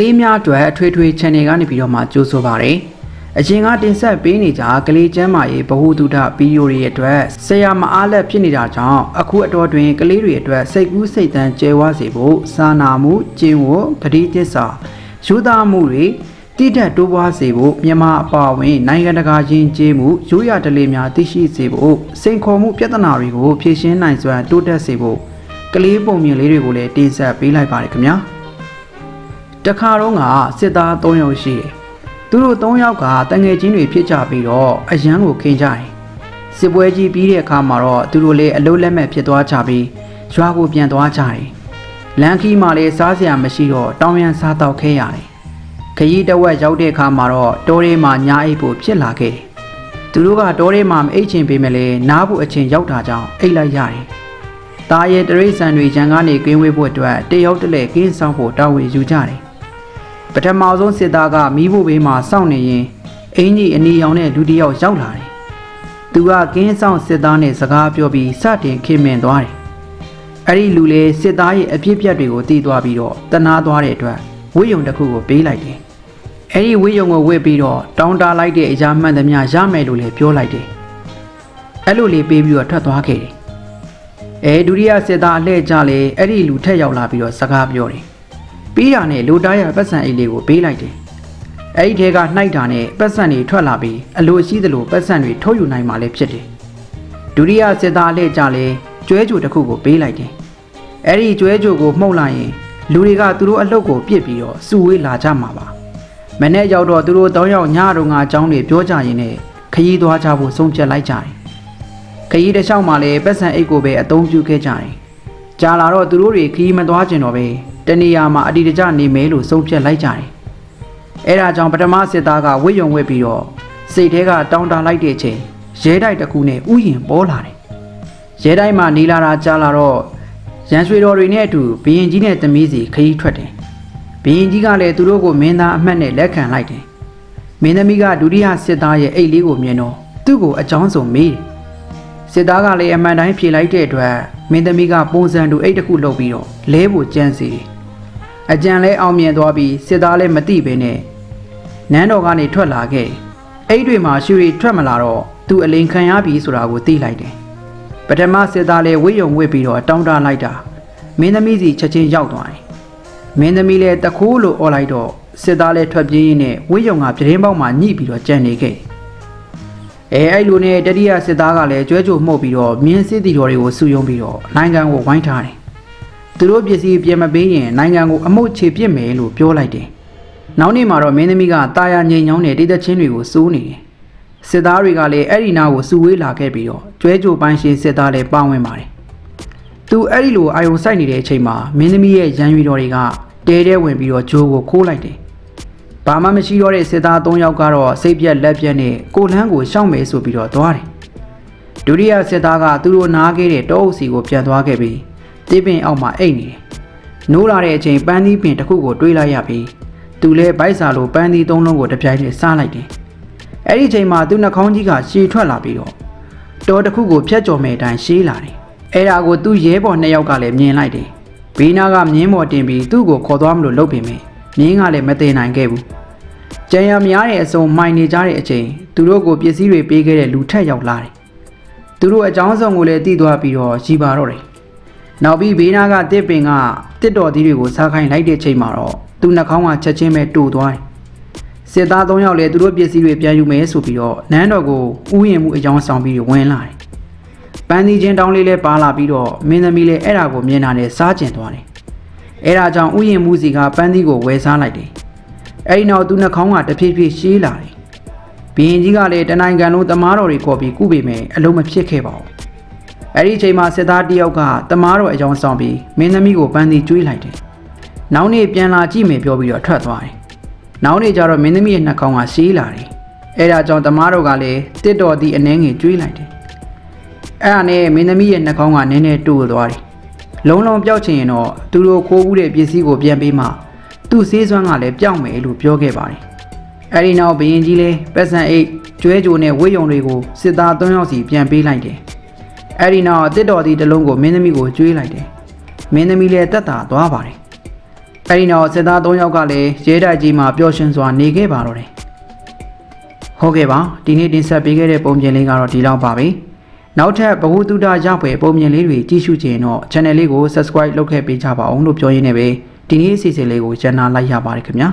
လေးများအတွက်အထွေထွေ channel ကနေပြီးတော့မှကြိုးဆိုပါရစေ။အရင်ကတင်ဆက်ပေးနေကြကလေးကျမ်းမာရေးဗဟုသုတဗီဒီယိုတွေအတွက်ဆရာမအားလက်ဖြစ်နေတာကြောင့်အခုအတော်တွင်ကလေးတွေအတွက်စိတ်ကူးစိတ်တမ်းကျဲဝစေဖို့စာနာမှုကျင့်ဝတ်တတိတစ္ဆာယူသားမှုတွေတိတက်တိုးပွားစေဖို့မြန်မာအပါအဝင် နိုင်ငံတကာယဉ်ကျေးမှုရိုးရာဓလေ့များသိရှိစေဖို့စိန်ခေါ်မှုပြဿနာတွေကိုဖြေရှင်းနိုင်စွမ်းတိုးတက်စေဖို့ကလေးပုံမြင်လေးတွေကိုလည်းတင်ဆက်ပေးလိုက်ပါတယ်ခင်ဗျာ။ တခါတော့ကစစ်သား3ယောက်ရှိတယ်။သူတို့3ယောက်ကတငယ်ချင်းတွေဖြစ်ကြပြီးတော့အရန်ကိုခင်ကြတယ်။စစ်ပွဲကြီးပြီးတဲ့အခါမှာတော့သူတို့လည်းအလုံးလက်မဲ့ဖြစ်သွားကြပြီးရွာကိုပြန်သွားကြတယ်။လမ်းခီးမှာလည်းစားစရာမရှိတော့တောင်းရန်စားတော့ခဲရတယ်။ခရီးတစ်ဝက်ရောက်တဲ့အခါမှာတော့တောထဲမှာညာအိတ်ဖို့ဖြစ်လာခဲ့တယ်။သူတို့ကတောထဲမှာမအိတ်ချင်ပေမဲ့လည်းနားဖို့အချိန်ရောက်တာကြောင့်အိတ်လိုက်ရတယ်။တာရဲ့တရိษံတွေရန်ကနေကင်းဝေးဖို့အတွက်တယောက်တစ်လဲကင်းဆောင်ဖို့တာဝန်ယူကြတယ်။ ပထမဆုံးစစ်သားကမိဖို့ဘေးမှာစောင့်နေရင်အင်ကြီးအနီရောင်နဲ့လူတစ်ယောက်ရောက်လာတယ်။သူကကင်းဆောင်စစ်သားနဲ့စကားပြောပြီးစတင်ခင်မင်သွားတယ်။အဲ့ဒီလူလေစစ်သားရဲ့အဖြစ်ပြက်တွေကိုသိသွားပြီးတော့တနာသွားတဲ့အတွက်ဝိယုံတစ်ခုကိုပေးလိုက်တယ်။အဲ့ဒီဝိယုံကိုဝစ်ပြီးတော့တောင်းတလိုက်တဲ့အရာမှန်သမျှရမယ်လို့လည်းပြောလိုက်တယ်။အဲ့လိုလေးပေးပြီးတော့ထွက်သွားခဲ့တယ်။အဲဒုတိယစစ်သားအလှည့်ကြလေအဲ့ဒီလူထက်ရောက်လာပြီးတော့စကားပြောတယ်။ ပြီးတာနဲ့လိုတားရပတ်စံအိတ်လေးကိုပေးလိုက်တယ်။အဲ့ဒီထဲကနှိုက်တာနဲ့ပတ်စံတွေထွက်လာပြီးအလိုရှိသလိုပတ်စံတွေထုတ်ယူနိုင်မှလည်းဖြစ်တယ်။ဒုတိယစစ်သားလက်ကြလဲကျွဲကြိုတစ်ခုကိုပေးလိုက်တယ်။အဲ့ဒီကျွဲကြိုကိုမှုတ်လိုက်ရင်လူတွေကသူတို့အလုပ်ကိုပြစ်ပြီးတော့စုဝေးလာကြမှာပါ။မနေ့ရောက်တော့သူတို့တောင်းရောက်ညတော့ငါအကြောင်းတွေပြောကြရင်လည်းခရီးသွားကြဖို့ဆုံးဖြတ်လိုက်ကြတယ်။ခရီးတစ်လျှောက်မှာလည်းပတ်စံအိတ်ကိုပဲအသုံးပြုခဲ့ကြတယ်။ကြာလာတော့သူတို့တွေခီးမသွားကျင်တော့ပဲ တနေရာမှာအတီတကျနေမယ်လို့ဆုံးဖြတ်လိုက်ကြတယ်။အဲဒါကြောင့်ပထမစစ်သားကဝိယုံဝစ်ပြီးတော့စိတ်ထဲကတောင်းတလိုက်တဲ့အချိန်ရဲတိုက်တစ်ခုနဲ့ဥယျင်ပေါ်လာတယ်။ရဲတိုက်မှာနေလာတာကြာလာတော့ရန်ရွှေတော်တွေနဲ့အတူဘရင်ကြီးနဲ့သမီးစီခရီးထွက်တယ်။ဘရင်ကြီးကလည်းသူတို့ကိုမင်းသားအမှတ်နဲ့လက်ခံလိုက်တယ်။မင်းသမီးကဒုတိယစစ်သားရဲ့အိတ်လေးကိုမြင်တော့သူ့ကိုအကြောင်းစုံမေးတယ်။စစ်သားကလည်းအမှန်တိုင်းဖြေလိုက်တဲ့အတွက်မင်းသမီးကပုံစံတူအိတ်တစ်ခုလုပ်ပြီးတော့လဲဖို့ကြံစီတယ်။ အကြံလဲအောင်မြင်သွားပြီးစစ်သားလည်းမသိဘဲနဲ့နန်းတော်ကနေထွက်လာခဲ့တယ်။အိတ်တွေမှာရွှေတွေထွက်မလာတော့သူအလိန်ခံရပြီဆိုတာကိုသိလိုက်တယ်။ပထမစစ်သားလည်းဝိယုံဝစ်ပြီးတော့တောင်းတလိုက်တာမင်းသမီးစီချက်ချင်းရောက်သွားတယ်။မင်းသမီးလည်းတခိုးလို့អော်လိုက်တော့စစ်သားလည်းထွက်ပြေးရင်းနဲ့ဝိယုံကပြတင်းပေါက်မှာညှိပြီးတော့ကြံနေခဲ့တယ်။အဲအဲ့လိုနဲ့တတိယစစ်သားကလည်းကျွဲကြိုမှုတ်ပြီးတော့မြင်းစစ်တီတော်တွေကိုစုယုံပြီးတော့နိုင်ငံကိုဝိုင်းထားတယ်။ သူတို့ပစ္စည်းပြန်မပေးရင်နိုင်ငံကိုအမှုတ်ချေပစ်မယ်လို့ပြောလိုက်တယ်။နောက်နေ့မှာတော့မင်းသမီးကတာယာငိန်ညောင်းတဲ့တိသက်ချင်းတွေကိုစိုးနေတယ်။စစ်သားတွေကလည်းအဲ့ဒီနာကိုစုဝေးလာခဲ့ပြီးတော့ကျွဲကြိုပိုင်းရှင်စစ်သားလည်းပါဝင်ပါတယ်။သူအဲ့ဒီလိုအာယုံဆိုင်နေတဲ့အချိန်မှာမင်းသမီးရဲ့ရန်ရွေတော်တွေကတဲတဲဝင်ပြီးတော့ဂျိုးကိုခိုးလိုက်တယ်။ဘာမှမရှိတော့တဲ့စစ်သား၃ယောက်ကတော့စိတ်ပြက်လက်ပြက်နဲ့ကိုလန်းကိုရှောက်မယ်ဆိုပြီးတော့သွားတယ်။ဒုတိယစစ်သားကသူတို့နားခဲ့တဲ့တောအုပ်စီကိုပြန်သွားခဲ့ပြီး တိပင်အောက်မှာအိတ်နေတယ်။နိုးလာတဲ့အချိန်ပန်းသီးပင်တစ်ခုကိုတွေးလိုက်ရပြီးသူလည်းဗိုက်စာလိုပန်းသီးသုံးလုံးကိုတစ်ပြိုင်တည်းစားလိုက်တယ်။အဲ့ဒီအချိန်မှာသူနှာခေါင်းကြီးကရှည်ထွက်လာပြီးတော့တောတစ်ခုကိုဖျက်ကျော်မဲ့အတိုင်းရှေးလာတယ်။အဲ့ဒါကိုသူ့ရဲဘော်နှစ်ယောက်ကလည်းမြင်လိုက်တယ်။ဘေးနားကမြင်းမော်တင်ပြီးသူ့ကိုခေါ်သွားမလို့လုပ်ပေမဲ့မြင်းကလည်းမတည်နိုင်ခဲ့ဘူး။ကြံရများတဲ့အစုံမှိုင်နေကြတဲ့အချိန်သူတို့ကိုပစ္စည်းတွေပေးခဲ့တဲ့လူထက်ရောက်လာတယ်။သူတို့အကြောင်းဆောင်ကိုလည်းတည်သွားပြီးတော့ရီပါတော့တယ်။ နောက်ပြီးဘေးနားကတစ်ပင်ကတစ်တော်သီးတွေကိုစားခိုင်းလိုက်တဲ့ချိန်မှာတော့သူနှာခေါင်းကချက်ချင်းပဲတူသွားတယ်။စစ်သား၃ယောက်လည်းသူတို့ပစ္စည်းတွေပြန်ယူမယ်ဆိုပြီးတော့နန်းတော်ကိုဥယျာဉ်မှုအကြောင်းဆောင်ပြီးဝင်လာတယ်။ပန်းသီးချင်းတောင်းလေးလည်းပါလာပြီးတော့မင်းသမီးလည်းအဲ့ဒါကိုမြင်တာနဲ့စားကျင်သွားတယ်။အဲ့ဒါကြောင့်ဥယျာဉ်မှုစီကပန်းသီးကိုဝယ်စားလိုက်တယ်။အဲ့ဒီနောက်သူနှာခေါင်းကတဖြည်းဖြည်းရှည်လာတယ်။ဘီရင်ကြီးကလည်းတနိုင်ငံလုံးတမားတော်တွေခေါ်ပြီးကုပေမဲ့အလုံးမဖြစ်ခဲ့ပါဘူး။ အဲ့ဒီအချိန်မှာစစ်သားတစ်ယောက်ကတမားတော်အကြောင်းဆောင်ပြီးမင်းသမီးကိုပန်းသီးကျွေးလိုက်တယ်။နောက်နေ့ပြန်လာကြည့်မယ်ပြောပြီးတော့ထွက်သွားတယ်။နောက်နေ့ကျတော့မင်းသမီးရဲ့နှာခေါင်းကရှည်လာတယ်။အဲ့ဒါကြောင့်တမားတော်ကလည်းတစ်တော်သည့်အနှဲငယ်ကျွေးလိုက်တယ်။အဲ့ဒါနဲ့မင်းသမီးရဲ့နှာခေါင်းကနည်းနည်းတူသွားတယ်။လုံးလုံးပျောက်ချင်ရင်တော့သူတို့ခိုးဘူးတဲ့ပစ္စည်းကိုပြန်ပေးမှသူ့ဆေးစွမ်းကလည်းပျောက်မယ်လို့ပြောခဲ့ပါတယ်။အဲ့ဒီနောက်ဘရင်ကြီးလည်းပတ်စံအိတ်ကျွဲကြိုနဲ့ဝိယုံတွေကိုစစ်သား၃ယောက်စီပြန်ပေးလိုက်တယ်။ အဲ့ဒီနောက်တစ်တော်ဒီတစ်လုံးကိုမင်းသမီးကိုကျွေးလိုက်တယ်။မင်းသမီးလည်းတက်တာသွားပါတယ်။အဲဒီနောက်စစ်သား၃ယောက်ကလည်းရဲတိုက်ကြီးမှာပျော်ရွှင်စွာနေခဲ့ပါတော့တယ်ဟုတ်ကဲ့ပါဒီနေ့တင်ဆက်ပေးခဲ့တဲ့ပုံပြင်လေးကတော့ဒီလောက်ပါပဲနောက်ထပ်ဘ ഹു တုဒရဖွယ်ပုံပြင်လေးတွေကြည့်ရှုခြင်းတော့ channel လေးကို subscribe လုပ်ခဲ့ပေးကြပါအောင်လို့ပြောရင်းနဲ့ပဲဒီနေ့အစီအစဉ်လေးကိုကျန်နာလိုက်ရပါတယ်ခင်ဗျာ